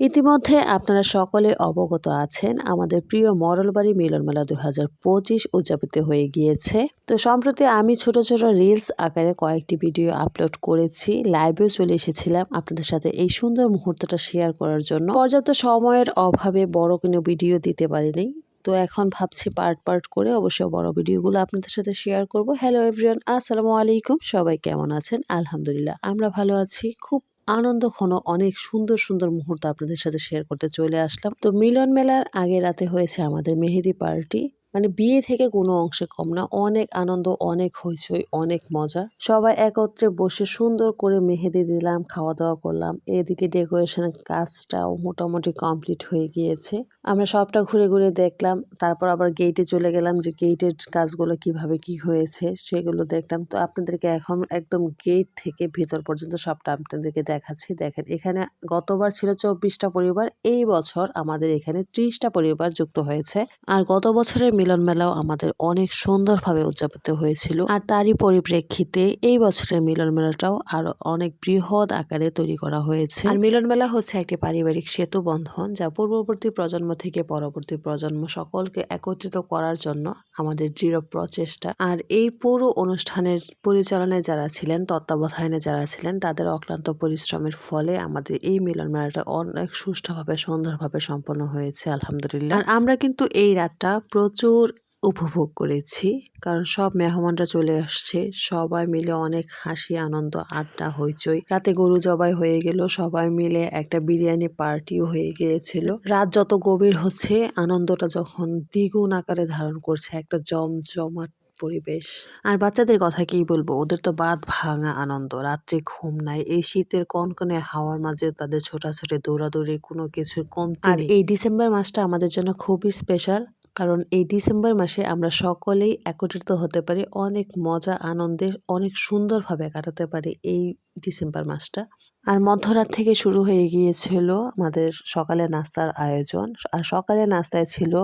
ইতিমধ্যে আপনারা সকলে অবগত আছেন, আমাদের প্রিয় মরলবাড়ি মিলন মেলা দুই হাজার পঁচিশ উদযাপিত হয়ে গিয়েছে। তো সম্প্রতি আমি ছোট ছোট রিলস আকারে কয়েকটি ভিডিও আপলোড করেছি লাইভেও চলে এসেছিলাম আপনাদের সাথে এই সুন্দর মুহূর্তটা শেয়ার করার জন্য। পর্যাপ্ত সময়ের অভাবে বড় কোনো ভিডিও দিতে পারিনি। তো এখন ভাবছি পার্ট পার্ট করে অবশ্যই বড় ভিডিওগুলো আপনাদের সাথে শেয়ার করব। হ্যালো এভরিওয়ান আসসালামু আলাইকুম, সবাই কেমন আছেন? আলহামদুলিল্লাহ, আমরা ভালো আছি। খুব আনন্দ ঘন অনেক সুন্দর সুন্দর মুহূর্ত আপনাদের সাথে শেয়ার করতে চলে আসলাম। তো মিলন মেলার আগে রাতে হয়েছে আমাদের মেহেদি পার্টি মানে বিয়ে থেকে কোনো অংশে কম না। অনেক আনন্দ, অনেক হইচই, অনেক মজা। সবাই একত্রে বসে সুন্দর করে মেহেদি দিলাম খাওয়া দাওয়া করলাম। এদিকে ডেকোরেশনের কাজটাও মোটামুটি কমপ্লিট হয়ে গিয়েছে। আমরা সবটা ঘুরে ঘুরে দেখলাম। তারপর আবার গেটে চলে গেলাম যে গেটের কাজগুলো কীভাবে কি হয়েছে সেগুলো দেখলাম। তো আপনাদেরকে এখন একদম গেট থেকে ভেতর পর্যন্ত সবটা আপনাদেরকে দেখাচ্ছি। দেখেন, এখানে গতবার ছিল চব্বিশটা পরিবার, এই বছর আমাদের এখানে ত্রিশটা পরিবার যুক্ত হয়েছে। আর গত বছরের মিলন মেলাও আমাদের অনেক সুন্দরভাবে উদযাপিত হয়েছিল। আর তারই পরিপ্রেক্ষিতে এই বছরের মিলন মেলাটাও আরও অনেক বৃহৎ আকারে তৈরি করা হয়েছে। আর মিলন মেলা হচ্ছে একটি পারিবারিক সেতু বন্ধন যা পূর্ববর্তী প্রজন্ম থেকে পরবর্তী প্রজন্ম সকলকে একত্রিত করার জন্য আমাদের দৃঢ় প্রচেষ্টা। আর এই পুরো অনুষ্ঠানের পরিচালনায় যারা ছিলেন, তত্ত্বাবধানে যারা ছিলেন, তাদের অক্লান্ত পরিশ্রমের ফলে আমাদের এই মিলন মেলাটা অনেক সুষ্ঠুভাবে, সুন্দরভাবে সম্পন্ন হয়েছে, আলহামদুলিল্লাহ। আর আমরা কিন্তু এই রাতটা প্রচুর উপভোগ করেছি কারণ সব মেহমানরা চলে আসছে। সবাই মিলে অনেক হাসি আনন্দ আড্ডা হইচই। রাতে গরু জবাই হয়ে গেল সবাই মিলে একটা বিরিয়ানি পার্টিও হয়ে গিয়েছিল। রাত যত গভীর হচ্ছে আনন্দটা যখন দ্বিগুণ আকারে ধারণ করছে একটা জমজমাট পরিবেশ। আর বাচ্চাদের কথা কি বলব? ওদের তো বাদ ভাঙা আনন্দ। রাত্রে ঘুম নাই এই শীতের কনকনে হাওয়ার মাঝে তাদের ছোটাছুটি দৌড়াদৌড়ি কোনো কিছুর কম আর এই ডিসেম্বর মাসটা আমাদের জন্য খুবই স্পেশাল। কারণ এই ডিসেম্বর মাসে আমরা সকলেই একত্রিত হতে পারি, অনেক মজা, আনন্দে, অনেক সুন্দরভাবে কাটাতে পারি এই ডিসেম্বর মাসটা। আর মধ্যরাত থেকে শুরু হয়ে গিয়েছিল আমাদের সকালে নাস্তার আয়োজন। আর সকালে নাস্তায় ছিল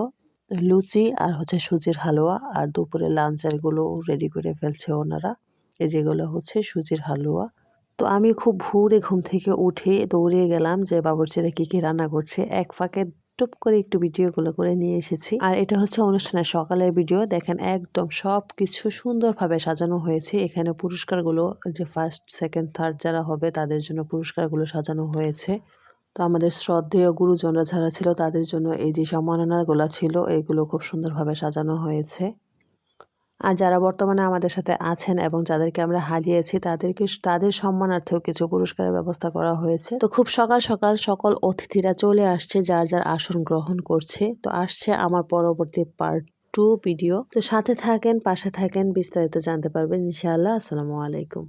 লুচি আর হচ্ছে সুজির হালুয়া আর দুপুরে লাঞ্চেরগুলো রেডি করে ফেলছে ওনারা। এই যেগুলো হচ্ছে সুজির হালুয়া। তো আমি খুব ভোরে ঘুম থেকে উঠে দৌড়ে গেলাম যে বাবুর্চিরা কী কী রান্না করছে। এক ফাঁকে টুপ করে একটু ভিডিওগুলো করে নিয়ে এসেছি। আর এটা হচ্ছে অনুষ্ঠানের সকালের ভিডিও দেখেন একদম সব কিছু সুন্দরভাবে সাজানো হয়েছে। এখানে পুরস্কারগুলো যে ফার্স্ট সেকেন্ড থার্ড যারা হবে তাদের জন্য পুরস্কারগুলো সাজানো হয়েছে। তো আমাদের শ্রদ্ধেয় গুরুজনরা যারা ছিল তাদের জন্য এই যে সম্মাননাগুলো ছিল, এগুলো খুব সুন্দরভাবে সাজানো হয়েছে। আর যারা বর্তমানে আমাদের সাথে আছেন এবং যাদেরকে আমরা হারিয়েছি, তাদেরকে তাদের সম্মানার্থেও কিছু পুরস্কারের ব্যবস্থা করা হয়েছে। তো খুব সকাল সকাল সকল অতিথিরা চলে আসছে, যার যার আসন গ্রহণ করছে। তো আসছে আমার পরবর্তী পার্ট টু ভিডিও তো সাথে থাকেন, পাশে থাকেন, বিস্তারিত জানতে পারবেন, ইনশাআল্লাহ। আসসালামু আলাইকুম।